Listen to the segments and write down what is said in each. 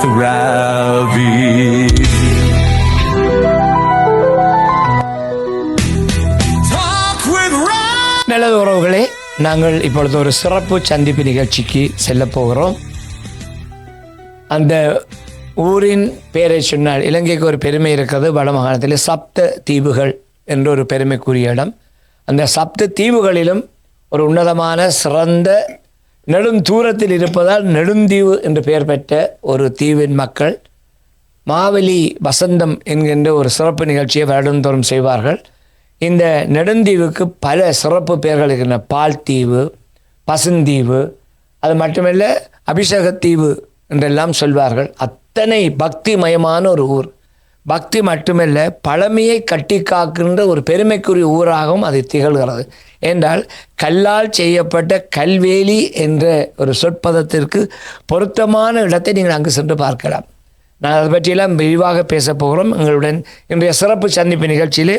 with Ravi. நல்லது உறவுகளே நாங்கள் இப்பொழுது ஒரு சிறப்பு சந்திப்பு நிகழ்ச்சிக்கு செல்ல போகிறோம். அந்த ஊரின் பெயரை சொன்னால் இலங்கைக்கு ஒரு பெருமை இருக்கிறது. வடமாகாணத்தில் சப்த தீவுகள் என்ற ஒரு பெருமைக்குரிய இடம். அந்த சப்த தீவுகளிலும் ஒரு உன்னதமான சிறந்த நெடும் தூரத்தில் இருப்பதால் நெடுந்தீவு என்று பெயர் பெற்ற ஒரு தீவின் மக்கள் மாவெளி வசந்தம் என்கின்ற ஒரு சிறப்பு நிகழ்ச்சியை வருடந்தோறும் செய்வார்கள். இந்த நெடுந்தீவுக்கு பல சிறப்பு பெயர்கள் இருக்கின்றன. பால் தீவு பசுந்தீவு அது மட்டுமல்ல அபிஷேகத்தீவு என்றெல்லாம் சொல்வார்கள். அத்தனை பக்திமயமான ஒரு ஊர். பக்தி மட்டுமல்ல பழமையை கட்டி காக்கின்ற ஒரு பெருமைக்குரிய ஊராகவும் அது திகழ்கிறது. என்றால் கல்லால் செய்யப்பட்ட கல்வேலி என்ற ஒரு சொற்பதத்திற்கு பொருத்தமான இடத்தை நீங்கள் அங்கு சென்று பார்க்கலாம். நான் அதை பற்றியெல்லாம் விரிவாக பேச போகிறோம். எங்களுடன் இன்றைய சிறப்பு சந்திப்பு நிகழ்ச்சியில்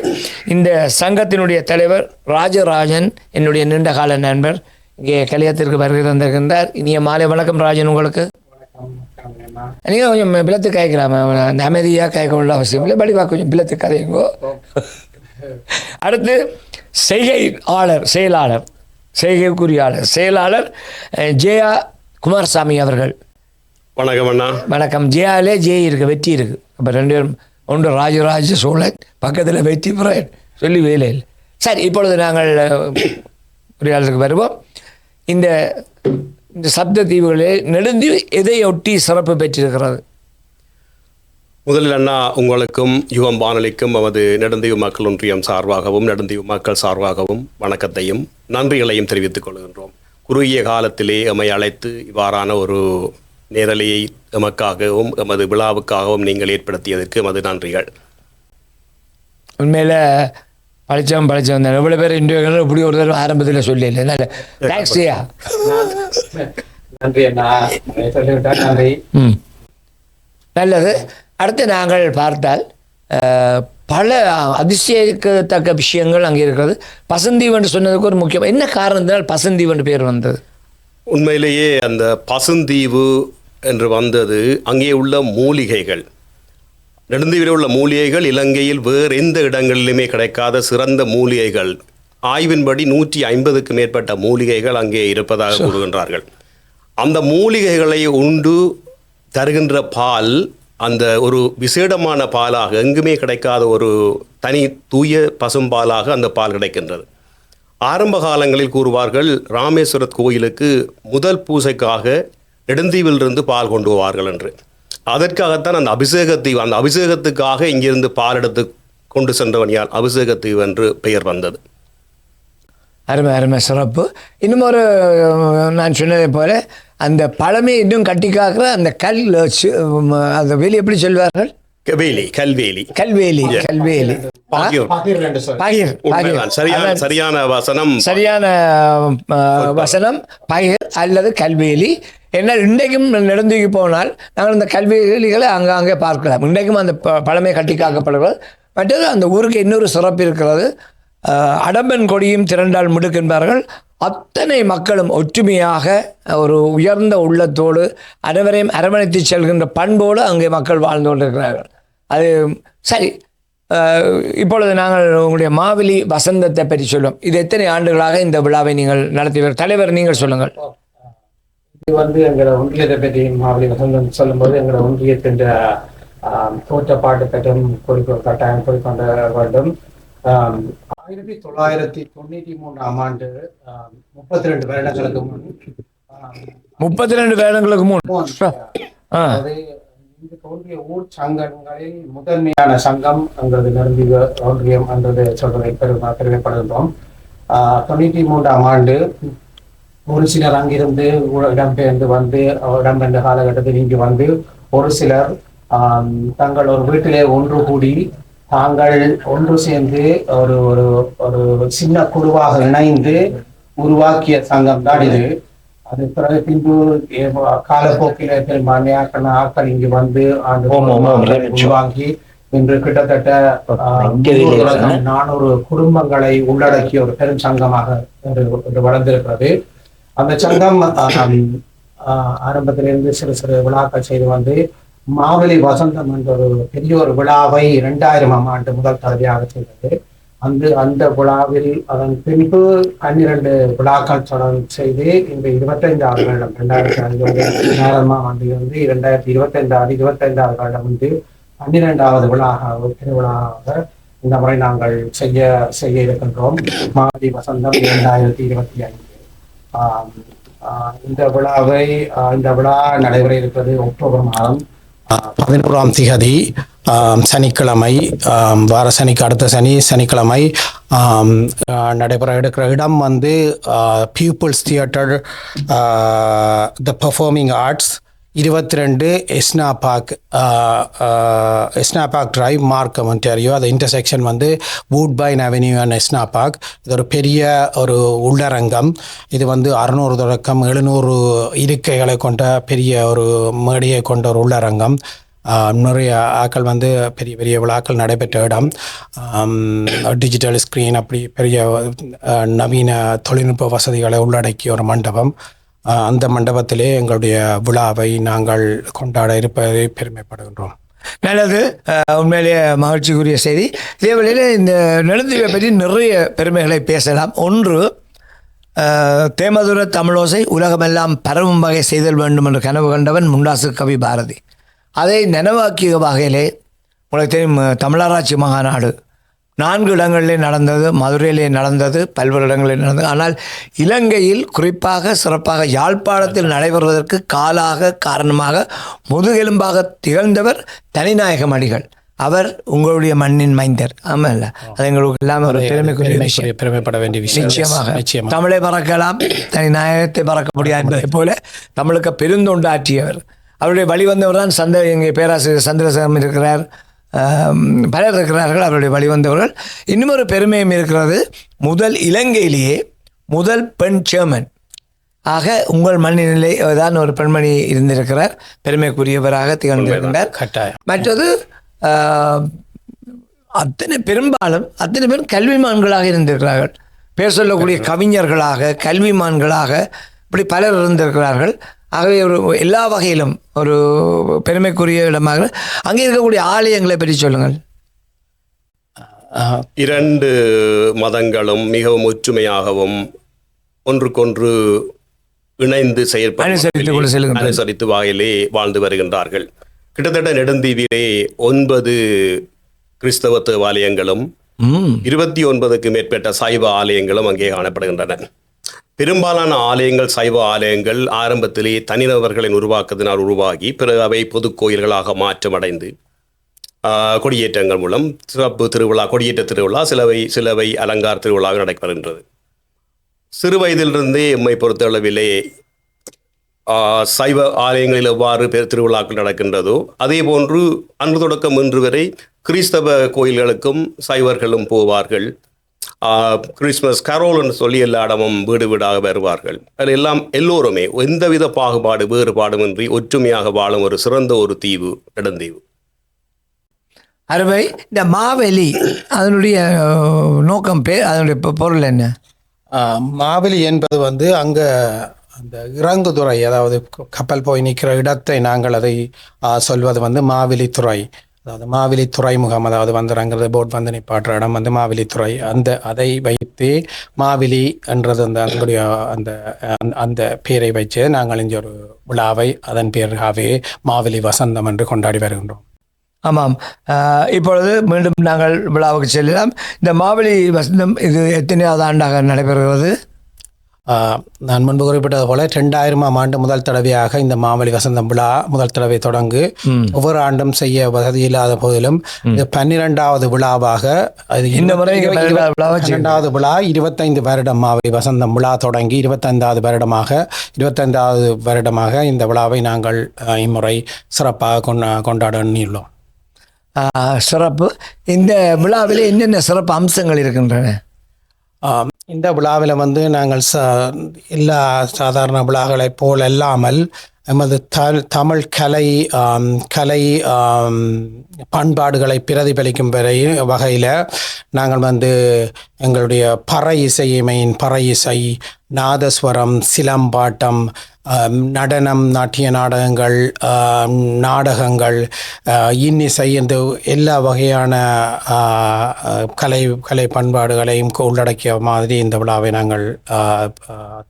இந்த சங்கத்தினுடைய தலைவர் ராஜராஜன் என்னுடைய நீண்டகால நண்பர் இங்கே கலியத்திற்கு வருகை தந்திருக்கின்றார். இனிய மாலை வணக்கம் ராஜன் உங்களுக்கு. நீங்கள் கொஞ்சம் பிளத்து காய்க்கலாம் அந்த அமைதியாக காய்க்க உள்ள அவசியம் இல்லை. படிவா கொஞ்சம் பிளத்து கதையுங்கோ அடுத்து செய்கையாளர் செயலாளர் செய்கைக்குரியாளர் செயலாளர் ஜெயா குமாரசாமி அவர்கள். வணக்கம் அண்ணா. வணக்கம். ஜெயாலே ஜெய இருக்கு வெற்றி இருக்கு. அப்போ ரெண்டு பேரும் ஒன்று ராஜராஜ சோழன் பக்கத்தில் வெற்றி புறன் சொல்லி வேலை இல்லை. சரி இப்பொழுது நாங்கள் அஹ், உரையாடலுக்கு வருவோம். இந்த இந்த சப்த தீவுகளில் நெடுந்தீவு எதையொட்டி சிறப்பு பெற்றிருக்கிறது? முதலில் அண்ணா உங்களுக்கும் யுகம் வானொலிக்கும் நமது நெடுந்தீவு மக்கள் ஒன்றியம் சார்பாகவும் நெடுந்தீவு மக்கள் சார்பாகவும் வணக்கத்தையும் நன்றிகளையும் தெரிவித்துக் கொள்கின்றோம். குறுகிய காலத்திலே எம்மை அழைத்து இவ்வாறான ஒரு நேரலையை எமக்காகவும் எமது விழாவுக்காகவும் நீங்கள் ஏற்படுத்தியதற்கு எமது நன்றிகள். உண்மையில் பழிச்சவன் பழிச்சவன் தான். எவ்வளோ பேர் இன்டர்வியூ இப்படி ஒரு தடவை ஆரம்பத்தில் சொல்லல நல்ல தேங்க்ஸ் ஜெயா நன்றி அண்ணா. நன்றி. ம். நல்லது. அடுத்து நாங்கள் பார்த்தால் பல அதிசயிக்கத்தக்க விஷயங்கள் அங்கே இருக்கிறது. பசந்தீவு என்று சொன்னதுக்கு ஒரு முக்கியம். என்ன காரணத்தினால் பசந்தீவு என்று பேர் வந்தது? உண்மையிலேயே அந்த பசுந்தீவு என்று வந்தது அங்கே உள்ள மூலிகைகள். நெடுந்தீவில் உள்ள மூலிகைகள் இலங்கையில் வேறு எந்த இடங்களிலுமே கிடைக்காத சிறந்த மூலிகைகள். ஆய்வின்படி நூற்றி ஐம்பதுக்கு மேற்பட்ட மூலிகைகள் அங்கே இருப்பதாக கூறுகின்றார்கள். அந்த மூலிகைகளை உண்டு தருகின்ற பால் அந்த ஒரு விசேடமான பாலாக எங்குமே கிடைக்காத ஒரு தனி தூய பசும்பாலாக அந்த பால் கிடைக்கின்றது. ஆரம்ப காலங்களில் கூறுவார்கள் ராமேஸ்வரத் கோயிலுக்கு முதல் பூசைக்காக நெடுந்தீவிலிருந்து பால் கொண்டு வருவார்கள் என்று. அதற்காகத்தான் அந்த அபிஷேகத்தீவு அந்த அபிஷேகத்துக்காக இங்கிருந்து பால் எடுத்து கொண்டு சென்றவனியால் அபிஷேகத்தீவு என்று பெயர் வந்தது. அருமை அருமை சிறப்பு. இன்னும் ஒரு நான் சொன்னதை போல அந்த பழமை இன்னும் கட்டி காக்கிற அந்த கல் அந்த வேலி எப்படி சொல்வார்கள்? வேலி கல்வேலி. கல்வேலி கல்வேலி. சரியான வசனம். சரியான வசனம் பகிர் அல்லது கல்வேலி. என்ன இன்றைக்கும் நெடுந்தூக்கி போனால் நாங்கள் இந்த கல்விகளை அங்காங்கே பார்க்கலாம். இன்றைக்கும் அந்த ப- பழமை கட்டி காக்கப்படுகிறது. மற்றது அந்த ஊருக்கு இன்னொரு சிறப்பு இருக்கிறது. அடம்பன் கொடியும் திரண்டால் முடுக்கின்பார்கள். அத்தனை மக்களும் ஒற்றுமையாக ஒரு உயர்ந்த உள்ளத்தோடு அனைவரையும் அரவணைத்து செல்கின்ற பண்போடு அங்கே மக்கள் வாழ்ந்து கொண்டிருக்கிறார்கள். அது சரி. இப்பொழுது நாங்கள் உங்களுடைய மாவெளி வசந்தத்தை பற்றி சொல்லுவோம். இது எத்தனை ஆண்டுகளாக இந்த விழாவை நீங்கள் நடத்தி தலைவர் நீங்கள் சொல்லுங்கள். இது வந்து எங்களோட ஒன்றியத்தை பற்றி மாவளி வசந்தம் சொல்லும்போது எங்களோட ஒன்றியத்தின் ஆம், தோற்றப்பாட்டு பற்றும் குறிக்கோ கட்டாயம் குறிக்கொண்ட வேண்டும். ஆயிரத்தி தொள்ளாயிரத்தி தொண்ணூற்றி மூன்றாம் ஆண்டு முப்பத்தி ரெண்டு வருடங்களுக்கு முன் முப்பத்தி ரெண்டு வருடங்களுக்கு முன். அதாவது இங்கு தோன்றிய ஊர் சங்கங்களில் முதன்மையான சங்கம் எங்களது நெருங்கி ஒன்றியம் என்றது சொல்வதை பெருமை பெருமைப்படுகின்றோம் தொண்ணூற்றி மூன்றாம் ஆண்டு ஒரு சிலர் அங்கிருந்து இடம்பெயர்ந்து வந்து இடம்பெயர்ந்த காலகட்டத்தில் இங்கு வந்து ஒரு சிலர் தங்கள் ஒரு வீட்டிலே ஒன்று கூடி தாங்கள் ஒன்று சேர்ந்து ஒரு ஒரு ஒரு சின்ன குழுவாக இணைந்து உருவாக்கிய சங்கம் தான் இது. அது பிறகு பின்பு காலப்போக்கில பெரும்பான்மையான ஆட்கள் இங்கு வந்து. உருவாக்கி இன்று கிட்டத்தட்ட நானூறு குடும்பங்களை உள்ளடக்கிய ஒரு பெரும் சங்கமாக வளர்ந்திருக்கிறது. அந்த சங்கம் ஆஹ், ஆஹ், ஆரம்பத்திலிருந்து சிறு சிறு விழாக்கள் செய்து வந்து மாவலி வசந்தம் என்ற ஒரு பெரிய ஒரு விழாவை இரண்டாயிரமாம் ஆண்டு முதல் தடவையாக செய்தது. அந்த அந்த விழாவில் அதன் பின்பு பன்னிரண்டு விழாக்கள் தொடர் செய்து இந்த இருபத்தைந்தாவது வருடம் ரெண்டாயிரத்தி ஐந்து ஆண்டில் வந்து இரண்டாயிரத்தி இருபத்தைந்தாவது இருபத்தைந்தாவது வருடம் வந்து பன்னிரெண்டாவது விழாக திருவிழாவாக இந்த முறை நாங்கள் செய்ய செய்ய இருக்கின்றோம். மாவலி வசந்தம் இரண்டாயிரத்தி இருபத்தி ஐந்து. இந்த விழாவை ஆஹ் இந்த விழா நடைபெற இருக்கிறது அக்டோபர் மாதம் ஆஹ் பதினோராம் திகதி சனிக்கிழமை வார சனிக்கு அடுத்த சனி சனிக்கிழமை ஆஹ் நடைபெற இருக்கிற இடம் வந்து People's Theatre the Performing Arts இருபத்தி ரெண்டு Esna Park Esna Park Drive Markham Ontario அது இன்டர்செக்ஷன் வந்து Woodbine Avenue and Esna Park இது ஒரு பெரிய ஒரு உள்ளரங்கம். இது வந்து அறுநூறு தொடக்கம் எழுநூறு இருக்கைகளை கொண்ட பெரிய ஒரு மேடையை கொண்ட ஒரு உள்ளரங்கம். நிறைய ஆக்கள் வந்து பெரிய பெரிய விழாக்கள் நடைபெற்ற இடம். டிஜிட்டல் ஸ்க்ரீன் அப்படி பெரிய நவீன தொழில்நுட்ப வசதிகளை உள்ளடக்கிய ஒரு மண்டபம். அந்த மண்டபத்திலே எங்களுடைய விழாவை நாங்கள் கொண்டாட இருப்பதை பெருமைப்படுகின்றோம். நல்லது உண்மையிலேயே மகிழ்ச்சிக்குரிய செய்தி. இதே இந்த நெடுந்தீவை பற்றி நிறைய பெருமைகளை பேசலாம். ஒன்று தேமதுர தமிழோசை உலகமெல்லாம் பரவும் வகை செய்தல் வேண்டும் என்று கனவு கண்டவன் முண்டாசு கவி பாரதி. அதை நினைவாக்கிய வகையிலே உங்களுக்கு தெரியும் தமிழராட்சி மகாநாடு நான்கு இடங்களிலே நடந்தது மதுரையிலே நடந்தது பல்வேறு இடங்களில் நடந்தது. ஆனால் இலங்கையில் குறிப்பாக சிறப்பாக யாழ்ப்பாணத்தில் நடைபெறுவதற்கு காலாக காரணமாக முதுகெலும்பாக திகழ்ந்தவர் தனிநாயகம் அடிகள் அவர் உங்களுடைய மண்ணின் மைந்தர். ஆமாம் அது எங்களுக்கு எல்லாம் ஒரு பெருமைக்குரிய பெருமைப்பட வேண்டிய விஷயம். நிச்சயமாக. தமிழை பறக்கலாம் தனி நாயகத்தை பறக்க முடியாது என்பதை போல தமிழுக்கு பெருந்தொண்டாற்றியவர். அவருடைய வழிவந்தவர் தான் சந்த எங்கள் பேராசிரியர் சந்திரசேகரம் இருக்கிறார். பலர் இருக்கிறார்கள் அவருடைய வழிவந்தவர்கள். இன்னும் ஒரு பெருமையும் இருக்கிறது. முதல் இலங்கையிலேயே முதல் பெண் சேர்மன் ஆக உங்கள் மண்ணிலே தான் ஒரு பெண்மணி இருந்திருக்கிறார். பெருமைக்குரியவராக திகழ்ந்திருக்கிறார் கட்டாயம். மற்றது அத்தனை பெரும்பாலும் அத்தனை பேரும் கல்விமான்களாக இருந்திருக்கிறார்கள். பேர் சொல்லக்கூடிய கவிஞர்களாக கல்விமான்களாக இப்படி பலர் இருந்திருக்கிறார்கள். ஆகவே ஒரு எல்லா வகையிலும் ஒரு பெருமைக்குரிய இடமாக அங்கே இருக்கக்கூடிய ஆலயங்களை பற்றி சொல்லுங்கள். இரண்டு மதங்களும் மிகவும் ஒற்றுமையாகவும் ஒன்றுக்கொன்று இணைந்து செயற்படும். அனுசரித்து வாயிலே வாழ்ந்து வருகின்றார்கள். கிட்டத்தட்ட நெடுந்தீவிலே ஒன்பது கிறிஸ்தவ தேவாலயங்களும் இருபத்தி ஒன்பதுக்கு மேற்பட்ட சைவ ஆலயங்களும் அங்கே காணப்படுகின்றன. பெரும்பாலான ஆலயங்கள் சைவ ஆலயங்கள் ஆரம்பத்திலே தனிநபர்களின் உருவாக்கத்தினால் உருவாகி பிறகு அவை பொது கோயில்களாக மாற்றமடைந்து கொடியேற்றங்கள் மூலம் சிறப்பு திருவிழா கொடியேற்ற திருவிழா சிலவை சிலவை அலங்கார திருவிழாக நடைபெறுகின்றது. சிறு வயதிலிருந்தே எம்மை பொறுத்தளவிலே சைவ ஆலயங்களில் எவ்வாறு பெரு திருவிழாக்கள் நடக்கின்றதோ அதே போன்று அன்று தொடக்கம் இன்று வரை கிறிஸ்தவ கோயில்களுக்கும் சைவர்களும் போவார்கள். கிறிஸ்மஸ் கரோல்னு சொல்லி எல்லா இடமும் வீடு வீடாக வருவார்கள். அதில் எல்லாம் எல்லோருமே எந்தவித பாகுபாடு வேறுபாடுமின்றி ஒற்றுமையாக வாழும் ஒரு சிறந்த ஒரு தீவு நெடுந்தீவு அருமை. இந்த மாவெளி அதனுடைய நோக்கம் பேர் அதனுடைய பொருள் என்ன? ஆஹ் மாவெளி என்பது வந்து அங்கே அந்த இறங்குதுறை அதாவது கப்பல் போய் நிற்கிற இடத்தை நாங்கள் அதை சொல்வது வந்து மாவெளி துறை. அதாவது மாவிலி துறைமுகம் அதாவது வந்து இறங்குறது போட் வந்து நிப்பாட்டுற இடம் வந்து மாவெளி துறை அந்த அதை வைத்து மாவிலி என்றது அந்த அதனுடைய அந்த அந்த- பேரை வச்சு நாங்கள் இங்கே ஒரு விழாவை அதன் பேராகவே மாவிலி வசந்தம் என்று கொண்டாடி வருகின்றோம். ஆமாம். இப்பொழுது மீண்டும் நாங்கள் விழாவுக்கு செல்லலாம். இந்த மாவிலி வசந்தம் இது எத்தனையாவது ஆண்டாக நடைபெறுகிறது? நான் முன்பு குறிப்பிட்டது போல ரெண்டாயிரமாம் ஆண்டு முதல் தடவையாக இந்த மாவழி வசந்தம் விழா முதல் தடவை தொடங்கு. ஒவ்வொரு ஆண்டும் செய்ய வசதி இல்லாத போதிலும் இது பன்னிரெண்டாவது விழாவாக. பன்னிரெண்டாவது விழா இருபத்தைந்து வருடம் மாவழி வசந்தம் விழா தொடங்கி இருபத்தைந்தாவது வருடமாக இருபத்தைந்தாவது வருடமாக இந்த விழாவை நாங்கள் இம்முறை சிறப்பாக கொண்டா கொண்டாட எண்ணியுள்ளோம். அஹ், சிறப்பு. இந்த விழாவில் என்னென்ன சிறப்பு அம்சங்கள் இருக்கின்றன? இந்த விழாவில் வந்து நாங்கள் ச எல்லா சாதாரண விழாக்களைப் போல் அல்லாமல் எமது த தமிழ் கலை கலை பண்பாடுகளை பிரதிபலிக்கும் வரை வகையில் நாங்கள் வந்து எங்களுடைய பறை இசையமையின் பறை இசை நாதஸ்வரம் சிலம்பாட்டம் நடனம் நாட்டிய நாடகங்கள் நாடகங்கள் இன்னிசை இந்த எல்லா வகையான கலை கலை பண்பாடுகளையும் உள்ளடக்கிய மாதிரி இந்த விழாவை நாங்கள்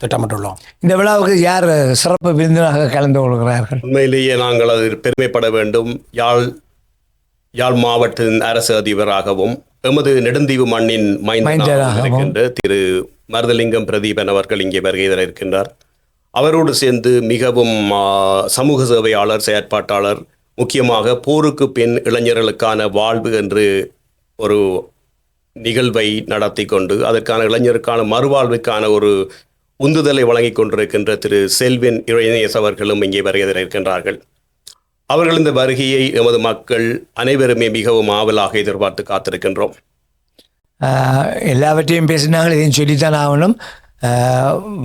திட்டமிட்டுள்ளோம். இந்த விழாவுக்கு யார் சிறப்பு விருந்தினராக கலந்து கொள்கிறார்கள்? உண்மையிலேயே நாங்கள் அதில் பெருமைப்பட வேண்டும். யாழ் யாழ் மாவட்டத்தின் அரசு அதிபராகவும் எமது நெடுந்தீவு மண்ணின் மைந்தராகவும். இருக்கின்ற திரு மருதலிங்கம் பிரதீபன் அவர்கள் இங்கே வருகை தர இருக்கின்றார் அவரோடு சேர்ந்து மிகவும் சமூக சேவையாளர் செயற்பாட்டாளர் முக்கியமாக போருக்கு பின் இளைஞர்களுக்கான வாழ்வு என்று ஒரு நிகழ்வை நடத்தி கொண்டு அதற்கான இளைஞருக்கான மறுவாழ்வுக்கான ஒரு உந்துதலை வழங்கிக் கொண்டிருக்கின்ற திரு செல்வின் இளைஞஸ் அவர்களும் இங்கே வருகை தர இருக்கின்றார்கள் அவர்கள் இந்த வருகையை எமது மக்கள் அனைவருமே மிகவும் ஆவலாக எதிர்பார்த்து காத்திருக்கின்றோம். எல்லாவற்றையும் பேசினாங்கள் இதையும் சொல்லித்தான் ஆகணும்.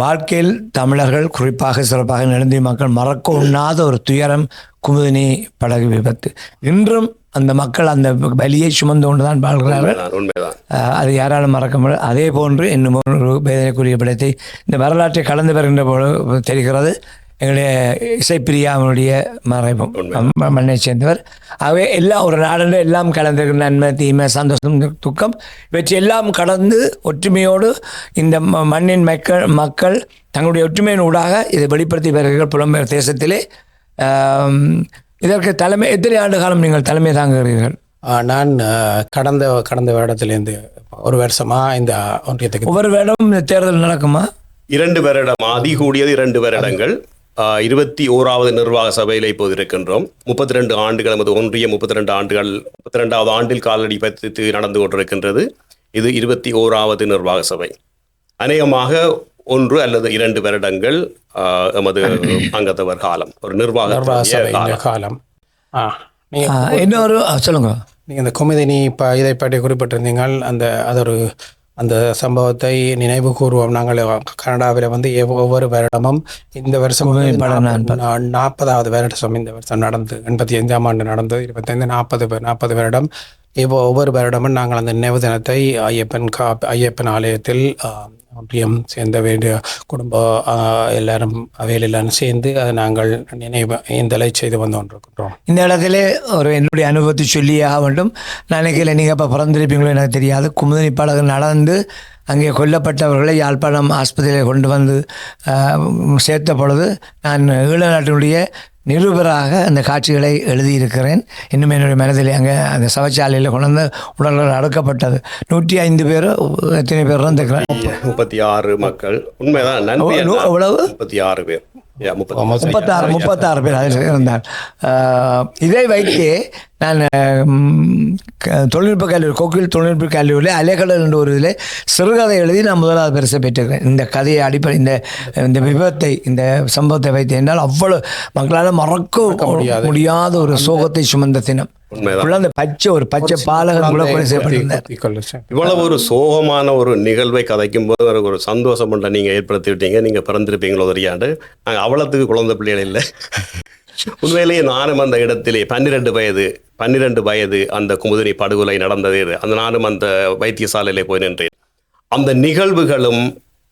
வாழ்க்கையில் தமிழர்கள் குறிப்பாக சிறப்பாக நெடுந்தி மக்கள் மறக்க உண்ணாத ஒரு துயரம் குமுதினி படகு விபத்து. இன்றும் அந்த மக்கள் அந்த வலியை சுமந்து கொண்டு தான் வாழ்கிறார்கள் அது யாராலும் மறக்க முடியாது. அதே போன்று இன்னும் ஒரு வேதனைக்குரிய படத்தை இந்த வரலாற்றை கலந்து வருகின்ற போது தெரிகிறது. எங்களுடைய இசைப்பிரியாவுடைய மறைவும் ம- மண்ணை சேர்ந்தவர். ஆகவே எல்லாம் ஒரு நாடுல எல்லாம் கலந்திருக்கிற நன்மை தீமை சந்தோஷம் துக்கம் இவற்றை எல்லாம் கடந்து ஒற்றுமையோடு இந்த ம- மண்ணின் மக்கள் மக்கள் தங்களுடைய ஒற்றுமையின் ஊடாக இதை வெளிப்படுத்தி வருகிற புலம்பெயர் தேசத்திலே. இதற்கு தலைமை எத்தனை ஆண்டு காலம் நீங்கள் தலைமை தாங்குகிறீர்கள்? நான் கடந்த கடந்த வருடத்திலேருந்து ஒரு வருஷமா இந்த ஒன்றியத்துக்கு ஒவ்வொரு வேடம் இந்த தேர்தல் நடக்குமா? இரண்டு வருடம் அதிகூடியது இரண்டு வருடங்கள். இருபத்தி ஓராவது நிர்வாக சபையில் இப்போது இருக்கின்றோம். முப்பத்தி ரெண்டு ஆண்டுகள் நமது ஒன்றிய முப்பத்தி ரெண்டு ஆண்டுகள் முப்பத்தி ரெண்டாவது ஆண்டில் காலடி பதித்து நடந்து கொண்டிருக்கின்றது. இது இருபத்தி ஓராவது நிர்வாக சபை. அநேகமாக ஒன்று அல்லது இரண்டு வருடங்கள் ஆஹ், எமது அங்கத்தவர் காலம் ஒரு நிர்வாக காலம். இன்னொரு சொல்லுங்க. நீங்கள் இந்த குமுதினி இப்போ இதை பற்றி குறிப்பிட்டிருந்தீங்கள். அந்த அது ஒரு அந்த சம்பவத்தை நினைவு கூறுவோம். நாங்கள் கனடாவில் வந்து ஒவ்வொரு வருடமும் இந்த வருஷம் நாற்பதாவது வருடம் இந்த வருஷம் நடந்து எண்பத்தி ஐந்தாம் ஆண்டு நடந்து இருபத்தைந்து நாற்பது நாற்பது வருடம் இப்போ ஒவ்வொரு வருடமும் நாங்கள் அந்த நினைவு தினத்தை ஐயப்பன் கா ஐயப்பன் ஆலயத்தில் ஆ, ஒன்றியம் சேர்ந்த வேண்டிய குடும்ப எல்லாரும் அவையில் எல்லாரும் சேர்ந்து அதை நாங்கள் நினைவு இந்தலை செய்து வந்து கொண்டிருக்கிறோம் இந்த இடத்துல ஒரு என்னுடைய அனுபவத்தை சொல்லியே ஆக வேண்டும். நான் நினைக்கல நீங்கள் இப்போ பிறந்திருப்பீங்களோ எனக்கு தெரியாது. குமுதினி படகு நடந்து அங்கே கொல்லப்பட்டவர்களை யாழ்ப்பாணம் ஆஸ்பத்திரியில் கொண்டு வந்து சேர்த்த பொழுது நான் ஈழ நாட்டினுடைய நிருபராக அந்த காட்சிகளை எழுதியிருக்கிறேன். இன்னும் என்னுடைய மனதில் அங்கே அந்த சவச்சாலையில் கொண்டு உடல்கள் அடக்கப்பட்டது. நூற்றி ஐந்து பேர் எத்தனை பேர் இருந்துக்கிறேன் முப்பத்தி ஆறு மக்கள். உண்மைதான் எவ்வளவு-. எவ்வளவு? முப்பத்தி ஆறு பேர். முப்பத்தாறு முப்பத்தாறு பேர் இருந்தார் இதை வைத்து நான் தொழில்நுட்ப கல்லூரி கோக்கில் தொழில்நுட்ப கல்லூரியில் அலைக்கடல் என்ற ஒரு இதில் சிறுகதை எழுதி நான் முதலாவது பரிசை பெற்றிருக்கேன் இந்த கதையை அடிப்படை இந்த இந்த விபத்தை இந்த சம்பவத்தை வைத்து என்றால் அவ்வளவு மக்களால் மறக்க முடியாத ஒரு சோகத்தை சுமந்த தினம் அந்த பச்சை ஒரு பச்சை பாலகன் கூட கொலை செய்யப்பட்டிருந்தார். கொலை இவ்வளவு ஒரு சோகமான ஒரு நிகழ்வை கதைக்கும் போது ஒரு சந்தோஷம் உண்டை நீங்க ஏற்படுத்தி விட்டீங்க நீங்க பிறந்திருப்பீங்களோ தெரியாண்டு நாங்க அவ்வளவுக்கு குழந்தை பிள்ளைகள் இல்லை. உண்மையிலேயே நானும் அந்த இடத்திலே பன்னிரெண்டு வயது பன்னிரெண்டு வயது அந்த குமுதினி படுகொலை நடந்தது அந்த நானும் அந்த வைத்தியசாலையிலே போய் நின்றேன். அந்த நிகழ்வுகளும்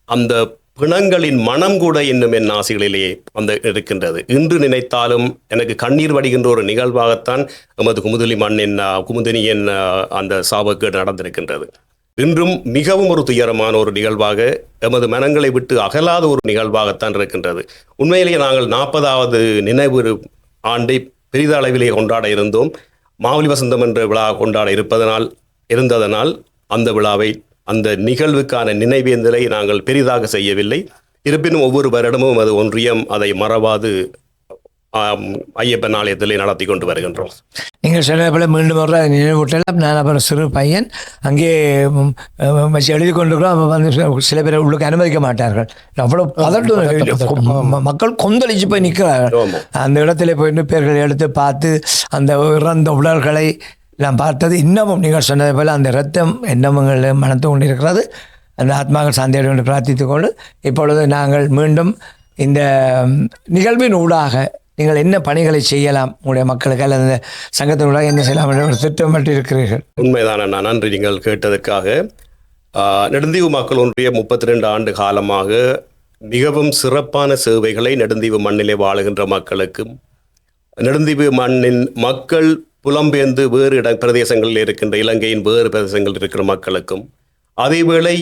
அந்த பிணங்களின் மனம் கூட இன்னும் என் ஆசைகளிலே அந்த இருக்கின்றது. இன்று நினைத்தாலும் எனக்கு கண்ணீர் வடிகின்ற ஒரு நிகழ்வாகத்தான் எமது குமுதலி மண்ணின் குமுதினியின் அந்த சாபக்கேடு நடந்திருக்கின்றது. இன்றும் மிகவும் ஒரு துயரமான ஒரு நிகழ்வாக எமது மனங்களை விட்டு அகலாத ஒரு நிகழ்வாகத்தான் இருக்கின்றது. உண்மையிலேயே நாங்கள் நாற்பதாவது நினைவு ஆண்டை பெரித அளவிலே கொண்டாட இருந்தோம். மாவலி வசந்தம் என்ற விழா கொண்டாட இருப்பதனால் இருந்ததனால் அந்த விழாவை அந்த நிகழ்வுக்கான நினைவேந்தலை நாங்கள் பெரிதாக செய்யவில்லை. இருப்பினும் ஒவ்வொரு வருடமும் அது ஒன்றியம் அதை மறவாது ஐயப்பன் ஆலயத்திலே நடத்தி கொண்டு வருகின்றோம். நீங்கள் சொன்ன போல மீண்டும் ஒரு நினைவூட்டலாம் நான் அப்புறம் சிறு பையன். அங்கே வச்சு எழுதி கொண்டிருக்கிறோம். வந்து சில- பேர் உள்ளுக்கு அனுமதிக்க மாட்டார்கள். அவ்வளோ பதட்டம் மக்கள் கொந்தளிச்சு போய் நிற்கிறார்கள். அந்த இடத்துல போயிட்டு பேர்கள் எடுத்து பார்த்து அந்த இறந்த உடல்களை எல்லாம் பார்த்தது இன்னமும் நீங்கள் சொன்னது போல் அந்த இரத்தம் எண்ணமங்கள் மனத்து கொண்டிருக்கிறது. அந்த ஆத்மாக்கள் சாந்தியோடு கொண்டு பிரார்த்தித்து கொண்டு இப்பொழுது நாங்கள் மீண்டும் இந்த நிகழ்வின் ஊடாக நீங்கள் என்ன பணிகளை செய்யலாம்? உங்களுடைய மக்களுக்கு அல்லது இந்த சங்கத்தின் என்ன செய்யலாம்? என்று ஒரு திட்டமிட்டு இருக்கிறீர்கள். உண்மைதான் நான் நன்றி நீங்கள் கேட்டதற்காக. நெடுந்தீவு மக்கள் ஒன்றிய முப்பத்தி ரெண்டு ஆண்டு காலமாக மிகவும் சிறப்பான சேவைகளை நெடுந்தீவு மண்ணிலே வாழுகின்ற மக்களுக்கும் நெடுந்தீவு மண்ணின் மக்கள் புலம்பெயர்ந்து வேறு இட பிரதேசங்களில் இருக்கின்ற இலங்கையின் வேறு பிரதேசங்களில் இருக்கிற மக்களுக்கும் அதேவேளை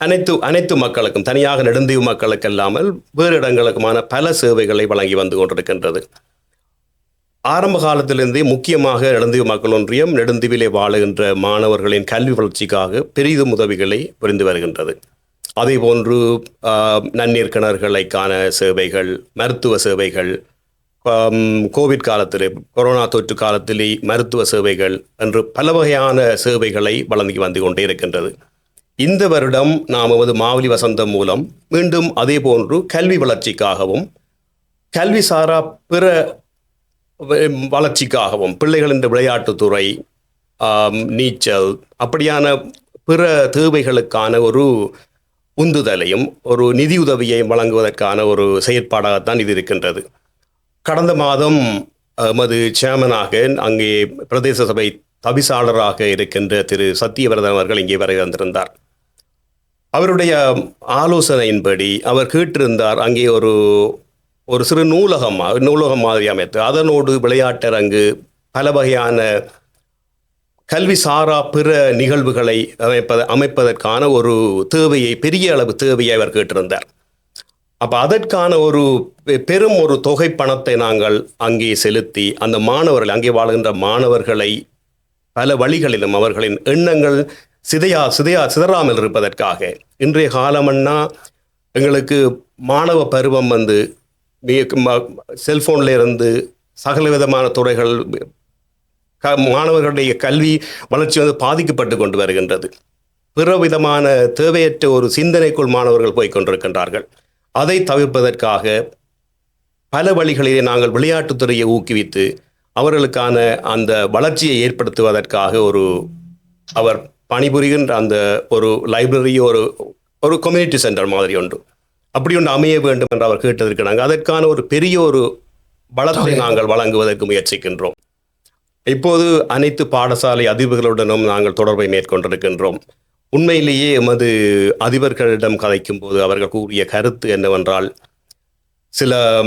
அனைத்து அனைத்து மக்களுக்கும் தனியாக நெடுந்தீவு மக்களுக்கு அல்லாமல் வேறு இடங்களுக்குமான பல சேவைகளை வழங்கி வந்து கொண்டிருக்கின்றது. ஆரம்ப காலத்திலிருந்தே முக்கியமாக நெடுந்தீவு மக்கள் ஒன்றியம் நெடுந்தீவிலே வாழுகின்ற மாணவர்களின் கல்வி வளர்ச்சிக்காக பெரிதும் உதவிகளை புரிந்து வருகின்றது. அதேபோன்று ஆஹ், நன்னீர் கிணறுகளைக்கான சேவைகள் மருத்துவ சேவைகள் கோவிட் காலத்தில் கொரோனா தொற்று காலத்திலே மருத்துவ சேவைகள் என்று பல வகையான சேவைகளை வழங்கி வந்து கொண்டே இருக்கின்றது. இந்த வருடம் நாம் நமது மாவலி வசந்தம் மூலம் மீண்டும் அதே போன்று கல்வி வளர்ச்சிக்காகவும் கல்வி சாரா பிற வளர்ச்சிக்காகவும் பிள்ளைகளின் விளையாட்டுத்துறை நீச்சல் அப்படியான பிற தேவைகளுக்கான ஒரு உந்துதலையும் ஒரு நிதியுதவியையும் வழங்குவதற்கான ஒரு செயற்பாடாகத்தான் இது இருக்கின்றது. கடந்த மாதம் எமது சேர்மனாக அங்கே பிரதேச சபை தவிசாளராக இருக்கின்ற திரு சத்தியவரதன் அவர்கள் இங்கே வரை வந்திருந்தார். அவருடைய ஆலோசனையின்படி அவர் கேட்டிருந்தார் அங்கே ஒரு ஒரு சிறு நூலகம் நூலகம் மாதிரி அமைத்து அதனோடு விளையாட்டரங்கு பல வகையான கல்வி சாரா பிற நிகழ்வுகளை அமைப்பத அமைப்பதற்கான ஒரு தேவையை பெரிய அளவு தேவையை அவர் கேட்டிருந்தார். அப்போ அதற்கான ஒரு பெ- பெரும் ஒரு தொகை பணத்தை நாங்கள் அங்கே செலுத்தி அந்த மாணவர்கள் அங்கே வாழ்கின்ற மாணவர்களை பல வழிகளிலும் அவர்களின் எண்ணங்கள் சிதையா சிதையா சிதறாமல் இருப்பதற்காக. இன்றைய காலமன்னா எங்களுக்கு மாணவ பருவம் வந்து செல்ஃபோனில் இருந்து சகல விதமான துறைகள் க மாணவர்களுடைய கல்வி வளர்ச்சி வந்து பாதிக்கப்பட்டு கொண்டு வருகின்றது. பிற விதமான தேவையற்ற ஒரு சிந்தனைக்குள் மாணவர்கள் போய்க் கொண்டிருக்கின்றார்கள். அதை தவிர்ப்பதற்காக பல வழிகளிலே நாங்கள் விளையாட்டுத்துறையை ஊக்குவித்து அவர்களுக்கான அந்த வளர்ச்சியை ஏற்படுத்துவதற்காக ஒரு அவர் பணிபுரிகின்ற அந்த ஒரு லைப்ரரி ஒரு ஒரு கம்யூனிட்டி சென்டர் மாதிரி ஒன்று. அப்படி ஒன்று அமைய வேண்டும் என்று அவர் கேட்டிருக்கிறாங்க. அதற்கான ஒரு பெரிய ஒரு வளத்தை நாங்கள் வழங்குவதற்கு முயற்சிக்கின்றோம். இப்போது அனைத்து பாடசாலை அதிபர்களுடனும் நாங்கள் தொடர்பை மேற்கொண்டிருக்கின்றோம். உண்மையிலேயே எமது அதிபர்களிடம் கதைக்கும் போது அவர்கள் கூறிய கருத்து என்னவென்றால் சில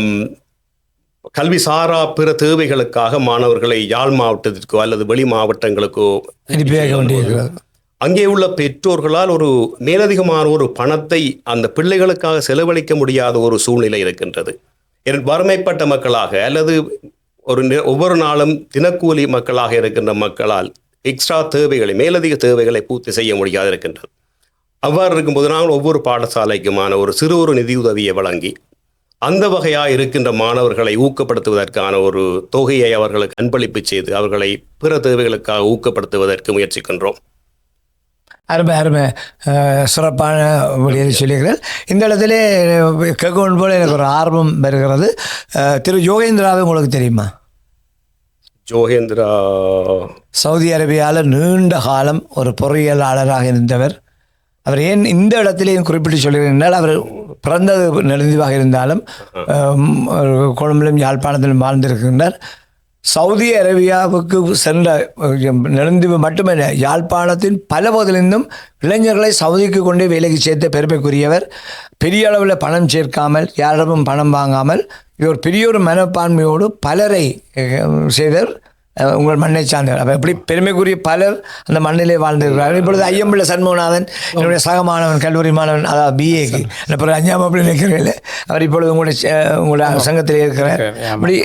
கல்வி சாரா பிற தேவைகளுக்காக மாணவர்களை யாழ் மாவட்டத்திற்கோ அல்லது வெளி மாவட்டங்களுக்கோ அங்கே உள்ள பெற்றோர்களால் ஒரு மேலதிகமான ஒரு பணத்தை அந்த பிள்ளைகளுக்காக செலவழிக்க முடியாத ஒரு சூழ்நிலை இருக்கின்றது. வறுமைப்பட்ட மக்களாக அல்லது ஒரு ஒவ்வொரு நாளும் தினக்கூலி மக்களாக இருக்கின்ற மக்களால் எக்ஸ்ட்ரா தேவைகளை மேலதிக தேவைகளை பூர்த்தி செய்ய முடியாது இருக்கின்றது அவ்வாறு இருக்கும்போது நாங்கள் ஒவ்வொரு பாடசாலைக்குமான ஒரு சிறு ஒரு நிதியுதவியை வழங்கி அந்த வகையாக இருக்கின்ற மாணவர்களை ஊக்கப்படுத்துவதற்கான ஒரு தொகையை அவர்களுக்கு அன்பளிப்பு செய்து அவர்களை பிற தேவைகளுக்காக ஊக்கப்படுத்துவதற்கு முயற்சிக்கின்றோம். அருமை அருமை. சிறப்பான வழியில் சொல்லுகிறேன் இந்த இடத்துல கேட்கணும் போல எனக்கு ஒரு ஆர்வம் வருகிறது. திரு யோகேந்திராவை உங்களுக்கு தெரியுமா? ஜோகேந்திரா. சவுதி அரேபியாவில் நீண்ட காலம் ஒரு பொறியியலாளராக இருந்தவர். அவர் ஏன் இந்த இடத்திலே குறிப்பிட்டு சொல்கிறேன் அவர் பிறந்தது நெடுந்தீவாக இருந்தாலும் கொழும்பிலும் யாழ்ப்பாணத்திலும் வாழ்ந்திருக்கின்றார். சவுதி அரேபியாவுக்கு சென்ற நெடுந்தீவு மட்டுமல்ல யாழ்ப்பாணத்தின் பல பகுதியிலிருந்தும் இளைஞர்களை சவுதிக்கு கொண்டு வேலைக்கு சேர்த்த பெருமைக்குரியவர். பெரிய அளவில் பணம் சேர்க்காமல் யாரிடமும் பணம் வாங்காமல் இது ஒரு பெரிய ஒரு மனப்பான்மையோடு பலரை அஹ் உங்கள் மண்ணை சார்ந்தவர். அப்போ எப்படி பெருமைக்குரிய பலர் அந்த மண்ணிலே வாழ்ந்திருக்கிறார்கள் இப்பொழுது ஐயம்பிள்ள சண்முகநாதன் என்னுடைய சக மாணவன் கல்லூரி மாணவன் அதாவது பிஏக்கு அப்புறம் அஞ்சாம் அப்படி நிற்கிறீங்களே அவர் இப்பொழுது உங்களுடைய உங்களுடைய சங்கத்தில் இருக்கிறார். அப்படி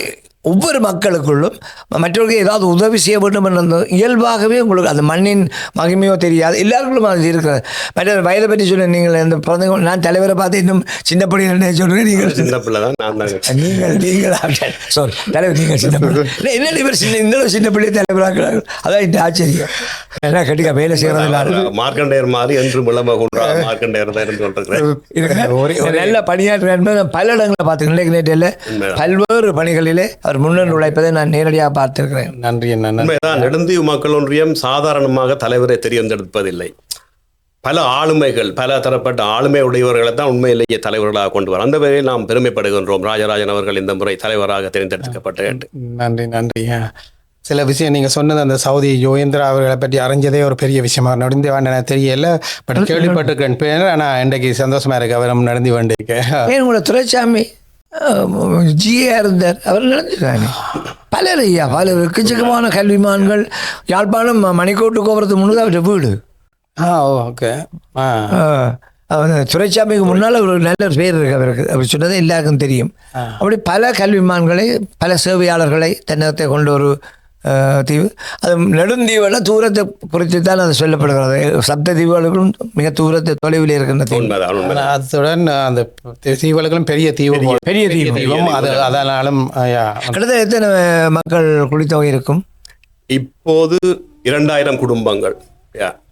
ஒவ்வொரு மக்களுக்குள்ளும் மற்றவர்களுக்கு ஏதாவது உதவி செய்ய வேண்டும் என்ற இயல்பாகவே உங்களுக்கு அந்த மண்ணின் மகிமையோ தெரியாது. எல்லாருக்குள்ளும் அது இருக்கிறது. மற்ற வயதை பற்றி சொல்ல நீங்கள் இந்த பிறந்த நான் தலைவரை பார்த்து இன்னும் சின்ன படி சொல்கிறேன் நீங்கள். சின்ன பிள்ளை தான் நான் தான். நீங்கள் நீங்கள் சாரி தலைவர் நீங்கள் சின்ன பிள்ளை. என்ன இவர் சின்ன இந்த சின்ன பிள்ளை தலைவராக்கிறார்கள் அதான் இந்த ஆச்சரியம். என்ன கட்டிக்கா வேலை செய்கிறதுனால மார்க்கண்டேயர் மாதிரி என்று குன்றா மார்க்கண்டேயர் தான் இருந்து கொண்டிருக்கிறேன். நல்ல நான் பல இடங்களில் உண்மைதான். பல்வேறு பணிகளிலே அவர் முன்னணி உழைப்பதை நான் நேரடியாக பார்த்திருக்கிறேன். நன்றி உண்மைதான். நெடுந்தீவு மக்கள் ஒன்றியம் சாதாரணமாக தலைவரை தேர்ந்தெடுப்பதில்லை பல ஆளுமைகள் பல தரப்பட்ட ஆளுமை உடையவர்களை தான் உண்மையிலேயே தலைவர்களாக கொண்டு வர அந்த வகையில் நாம் பெருமைப்படுகின்றோம். ராஜராஜன் அவர்கள் இந்த முறை தலைவராக தேர்ந்தெடுக்கப்பட்ட நன்றி நன்றி. சில விஷயம் நீங்கள் சொன்னது அந்த சவுதி யோகேந்திரா அவர்களை பற்றி அறிஞ்சதே ஒரு பெரிய விஷயமா நடந்து வேண்டாம் தெரியல. பட் கேள்விப்பட்டிருக்கேன். பேர் ஆனால் இன்றைக்கு சந்தோஷமா இருக்கு அவர் நடந்து வேண்டியிருக்கேன் ஏன் உங்களை துரைசாமி ஜிஏ இருந்தார். அவர் நடந்துருக்காங்க பலர் ஐயா பலர் எக்கச்சக்கமான கல்விமான்கள் யாழ்ப்பாணம் மணிக்கோட்டு கோபுரத்துக்கு முன்னது அவருடைய வீடு. ஆ ஓகே. ஆ. அவர் துரைசாமிக்கு முன்னால் ஒரு நல்ல பேர் இருக்கு அவருக்கு. அவர் சொன்னது எல்லாருக்கும் தெரியும். அப்படி பல கல்விமான்களை பல சேவையாளர்களை தன்னகத்தை கொண்ட ஒரு தீவு. அது நெடுந்தீவுனா தூரத்தை குறித்து தான் அது சொல்லப்படுகிறது. சப்த தீவுகளுக்கும் மிக தூரத்து தொலைவில் இருக்கின்ற தீவு. அத்துடன் அந்த தீவுகளுக்கும் பெரிய தீவு. பெரிய தீவு. தீவும் அது அதனாலும். கிட்டத்தட்ட எத்தனை மக்கள் குடித்தொகை இருக்கும்? இப்போது இரண்டாயிரம் குடும்பங்கள்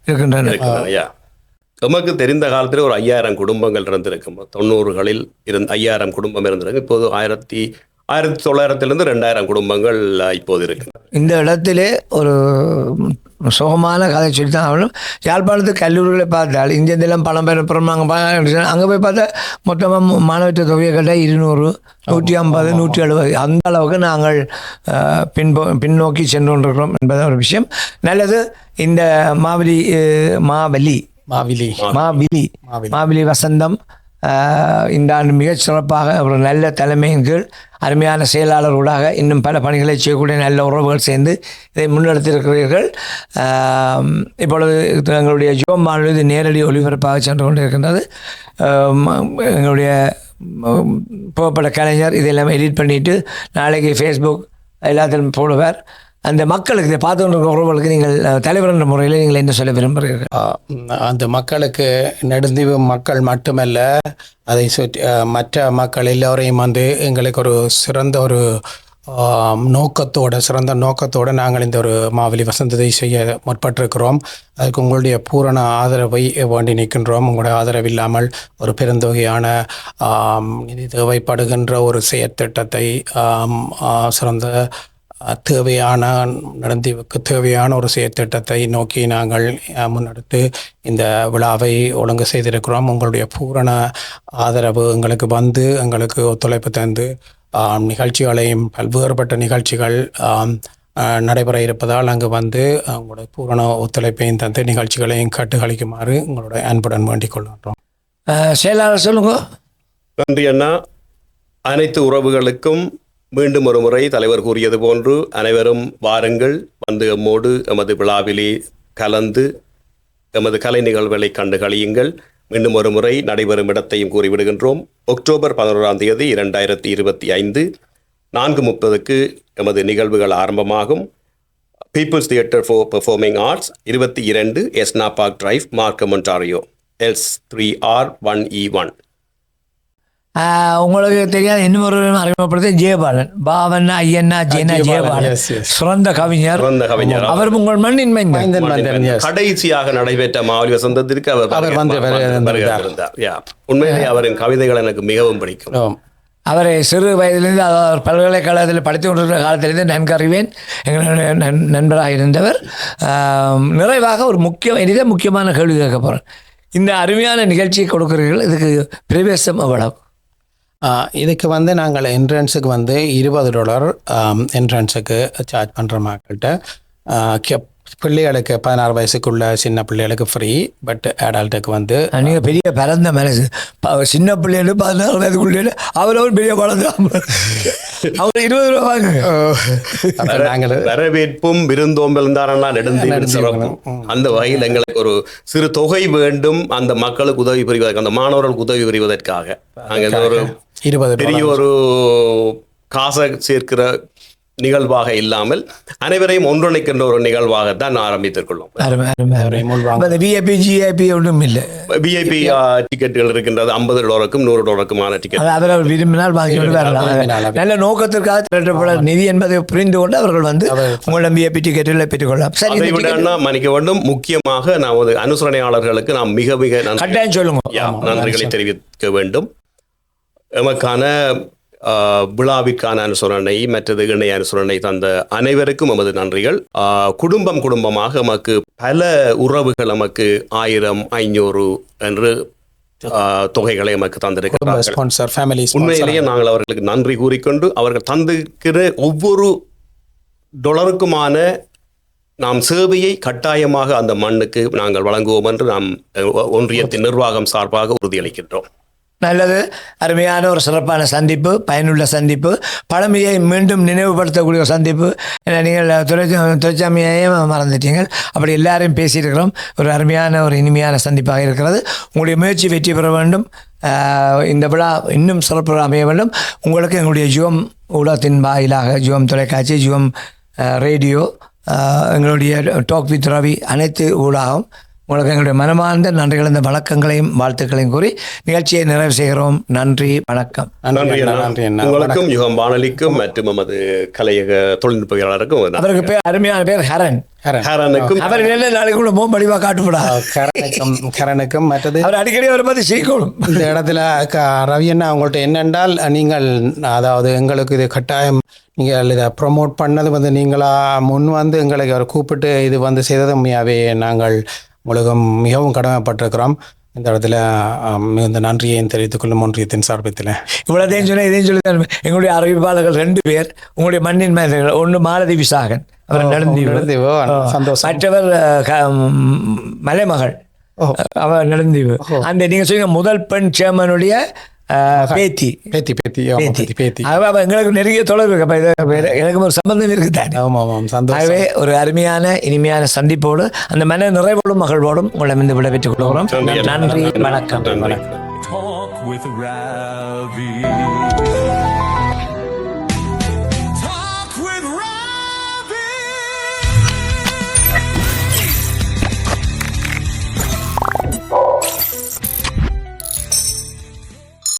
இருக்கின்றன. நமக்கு தெரிந்த காலத்தில் ஒரு ஐயாயிரம் குடும்பங்கள் இருந்திருக்கும். தொண்ணூறுகளில் இருந்த ஐயாயிரம் குடும்பம் இருந்திருக்கு இப்போது ஆயிரத்தி ஆயிரத்தி தொள்ளாயிரத்திலிருந்து ரெண்டாயிரம் குடும்பங்கள் இப்போது இருக்கு இந்த இடத்திலே ஒரு சுகமான கதை சொல்லி தான் ஆகணும். யாழ்ப்பாணத்து கல்லூரிகளை பார்த்தால் இந்தியத்திலும் பணம் பெறப்புறம் அங்கே அங்கே போய் பார்த்தா மொத்தமாக மாணவற்ற தொகையை கேட்டால் இருநூறு நூற்றி ஐம்பது நூற்றி எழுபது அந்த அளவுக்கு நாங்கள் பின்போ பின்னோக்கி சென்று கொண்டிருக்கிறோம் என்பது ஒரு விஷயம். நல்லது இந்த மாவலி மாவலி மாவிலி. மாவிலி மாவிலி. வசந்தம் ஆஹ், இந்த ஆண்டு மிகச் சிறப்பாக ஒரு நல்ல தலைமையின் கீழ் அருமையான செயலாளர்களாக இன்னும் பல பணிகளை செய்யக்கூடிய நல்ல உறவுகள் சேர்ந்து இதை முன்னெடுத்திருக்கிறீர்கள். இப்பொழுது எங்களுடைய ஜோம் மாநில இது நேரடி ஒளிபரப்பாக சென்று கொண்டிருக்கின்றது. எங்களுடைய புகைப்பட கலைஞர் இதெல்லாம் எடிட் பண்ணிவிட்டு நாளைக்கு ஃபேஸ்புக் எல்லாத்திலும் போடுவார். அந்த மக்களுக்கு இதை பார்த்து உறவுகளுக்கு நீங்கள் தலைவர் என்ற முறையில் நீங்கள் என்ன சொல்ல விரும்புகிறீர்கள்? அந்த மக்களுக்கு நெடுந்தீவு மக்கள் மட்டுமல்ல அதை சுற்றி மற்ற மக்கள் எல்லோரையும் வந்து எங்களுக்கு ஒரு சிறந்த ஒரு நோக்கத்தோட சிறந்த நோக்கத்தோடு நாங்கள் இந்த ஒரு மாவலி வசந்தத்தை செய்ய முற்பட்டிருக்கிறோம். அதுக்கு உங்களுடைய பூரண ஆதரவை வேண்டி நிற்கின்றோம். உங்களுடைய ஆதரவு இல்லாமல் ஒரு பெருந்தொகையான நிதி தேவைப்படுகின்ற ஒரு செயற்திட்டத்தை சிறந்த தேவையான நடந்தீவுக்கு தேவையான ஒரு செயற்திட்டத்தை நோக்கி நாங்கள் முன்னெடுத்து இந்த விழாவை ஒழுங்கு செய்திருக்கிறோம். உங்களுடைய பூரண ஆதரவு எங்களுக்கு வந்து எங்களுக்கு ஒத்துழைப்பு தந்து நிகழ்ச்சிகளையும் பல்வேறுபட்ட நிகழ்ச்சிகள் நடைபெற இருப்பதால் அங்கு வந்து அஹ், உங்களுடைய பூரண ஒத்துழைப்பையும் தந்து நிகழ்ச்சிகளையும் கட்டுகளிக்குமாறு உங்களுடைய அன்புடன் வேண்டிக் கொள்கின்றோம். செயலாளர் சொல்லுங்க. நன்றி அண்ணா. அனைத்து உறவுகளுக்கும் மீண்டும் ஒரு முறை தலைவர் கூறியது போன்று அனைவரும் வாருங்கள். வந்து எம்மோடு எமது விழாவிலே கலந்து எமது கலை நிகழ்வுகளை கண்டு கழியுங்கள் மீண்டும் ஒரு முறை நடைபெறும் இடத்தையும் கூறிவிடுகின்றோம். அக்டோபர் பதினோராம் தேதி இரண்டாயிரத்தி இருபத்தி ஐந்து நான்கு முப்பதுக்கு எமது நிகழ்வுகள் ஆரம்பமாகும். People's Theatre for Performing Arts இருபத்தி இரண்டு Esna Park Drive Markham Ontario L three R one E one உங்களுக்கு தெரியாத இன்னும் ஒரு அறிமுகப்படுத்த ஜெயபாலன். பாவண்ணா ஐயண்ணா ஜெயனா ஜெயபாலன். சிறந்த கவிஞர். சிறந்த கவிஞர். அவர் உங்கள் மண்ணின் மைந்தன். கடைசியாக நடைபெற்ற மாவலி வசந்தத்திற்கு அவர் அவர் வந்து வருகை- வருகை வருகை இருந்தார். Yeah. உண்மையிலேயே அவரின் கவிதைகள் எனக்கு மிகவும் பிடிக்கும். அவரை சிறு வயதிலிருந்து அவர் பல்கலைக்கழகத்தில் படித்து கொண்டிருக்கிற காலத்திலிருந்து நன்கு அறிவேன். எங்களுடைய நண்- நண்பராக இருந்தவர். நிறைவாக ஒரு முக்கியம் இனிதான் முக்கியமான கேள்வி கேட்க போகிறேன் இந்த அருமையான நிகழ்ச்சியை கொடுக்கிறீர்கள். இதுக்கு பிரவேசம் எவ்வளவு ஆ, இதுக்கு வந்து நாங்கள் என்ட்ரன்ஸுக்கு வந்து இருபது டாலர் என்ட்ரன்ஸுக்கு சார்ஜ் பண்ணுற மக்கள்கிட்ட கெப் பிள்ளைகளுக்கு பதினாறு வயசுக்குள்ள சின்ன பிள்ளைகளுக்கு ஃப்ரீ பட் அடல்ட்டுக்கு வந்து நீங்கள் பெரிய பிறந்த மனசு சின்ன பிள்ளைகள் பதினாறு வயதுக்குள்ளே அவர் ஒரு பெரிய குழந்தை அவர் இருபது ரூபா வாங்க நாங்கள் வரவேற்பும் விருந்தோம்பலும் தான் சிறப்பு. அந்த வகையில் எங்களுக்கு ஒரு சிறு தொகை வேண்டும் அந்த மக்களுக்கு உதவி புரிவதற்கு அந்த மாணவர்களுக்கு உதவி புரிவதற்காக. நாங்கள் ஒரு இருபது பெரிய ஒரு காசை சேர்க்கிற நிகழ்வாக இல்லாமல் அனைவரையும் ஒன்றிணைக்கின்ற ஒரு ஆரம்பித்திருக்கிறோம் முன்வாங்க. அப்ப இந்த விஐபி ஜிஐபி ஒன்றும் இல்லை. விஐபி டிக்கெட்டுகள் இருக்கின்றது. ஐம்பது டாலருக்கும் நூறு டாலருக்குமான டிக்கெட் அது அவர் அவர் விரும்பினால் நல்ல நோக்கத்திற்காக திரட்டப்பட நிதி என்பதை புரிந்து கொண்டு அவர்கள் வந்து உங்களிடம் விஐபி டிக்கெட்டில் பெற்றுக்கொள்ளலாம். சரி இந்த விட மன்னிக்க வேண்டும். முக்கியமாக நமது அனுசரணையாளர்களுக்கு நாம் மிக மிக நன்றி. கட்டாயம் சொல்லுங்க. நன்றிகளை தெரிவிக்க வேண்டும். எமக்கான விழாவிற்கான அனுசரணை மற்றது இணை அனுசரணை தந்த அனைவருக்கும் எமது நன்றிகள். குடும்பம் குடும்பமாக நமக்கு பல உறவுகள் நமக்கு ஆயிரம் ஐநூறு என்று தொகைகளை நமக்கு தந்திருக்கிறார்கள். உண்மையிலேயே நாங்கள் அவர்களுக்கு நன்றி கூறிக்கொண்டு அவர்கள் தந்திருக்கிற ஒவ்வொரு டொலருக்குமான நாம் சேவையை கட்டாயமாக அந்த மண்ணுக்கு நாங்கள் வழங்குவோம் என்று நாம் ஒன்றியத்தின் நிர்வாகம் சார்பாக உறுதியளிக்கின்றோம். நல்லது அருமையான ஒரு சிறப்பான சந்திப்பு பயனுள்ள சந்திப்பு. பழமையை மீண்டும் நினைவுபடுத்தக்கூடிய ஒரு சந்திப்பு. ஏன்னா நீங்கள் தொழிற்சா மறந்துட்டீங்க அப்படி எல்லாரையும் பேசியிருக்கிறோம் ஒரு அருமையான ஒரு இனிமையான சந்திப்பாக இருக்கிறது. உங்களுடைய முயற்சி வெற்றி பெற வேண்டும். இந்த விழா இன்னும் சிறப்பு அமைய வேண்டும். உங்களுக்கு எங்களுடைய ஜுவம் ஊடகத்தின் வாயிலாக ஜுவம் தொலைக்காட்சி ஜுவம் ரேடியோ எங்களுடைய டாக் வித் ரவி அனைத்து ஊடகம் உங்களுக்கு எங்களுடைய மனமார்ந்த நன்றி கலந்த வணக்கங்களையும் வாழ்த்துக்களையும் கூறி நிகழ்ச்சியை நிறைவு செய்கிறோம். நன்றி வணக்கம். நன்றி உங்களுக்கும் யுகம் வானொலிக்கும் மற்றும் நமது கலையக தொழில்நுட்பவியலாளருக்கும். அவருக்கு பேர் அருமையான பேர் ஹரன். ஹேரனுக்கும் அவர் வேலை நாளைக்குள்ள மோ படிவா காட்டுப்படா. கரனுக்கும் கரனுக்கும் மற்றது அவர் அடிக்கடி அவரை பற்றி சீக்கணும் இந்த இடத்துல க- ரவி அண்ணா உங்கள்கிட்ட என்னென்றால் நீங்கள் அதாவது எங்களுக்கு இது கட்டாயம் நீங்கள் இதை ப்ரொமோட் பண்ணது வந்து நீங்களா முன் வந்து எங்களுக்கு அவர் கூப்பிட்டு இது வந்து செய்தது உண்மையாகவே நாங்கள் உங்களுக்கு மிகவும் கடமைப்பட்டிருக்கிறோம் இந்த இடத்துல மிகுந்த நன்றியையும் தெரிவித்துக் கொள்ளும் ஒன்றியத்தின் சார்பத்தில் இவ்வளோதையும் சொன்ன இதையும் சொல்லி. எங்களுடைய அறிவிப்பாளர்கள் ரெண்டு பேர் உங்களுடைய மண்ணின் மேதைகள் ஒன்று மாலதி விசாகன் அவர் நெடுந்தீவு. சந்தோஷம். மற்றவர் மலைமகள் அவர் நெடுந்தீவு அந்த நீங்க சொன்னீங்க முதல் பெண் சேர்மனுடைய பேத்தி பேத்தி பேத்தி பேத்தி பேத்தி அவ அவ எங்களுக்கு நெருங்கிய தொடர்பு இருக்கு எனக்கு ஒரு சம்பந்தம் இருக்குதானே ஆமாம் ஆமாம் சந்தோஷம் ஆகவே ஒரு அருமையான இனிமையான சந்திப்போடு அந்த மன நிறைவோடும் மகிழ்வோடும் உங்களை வந்து விடைபெற்றுக் கொள்கிறோம் நன்றி. நன்றி வணக்கம்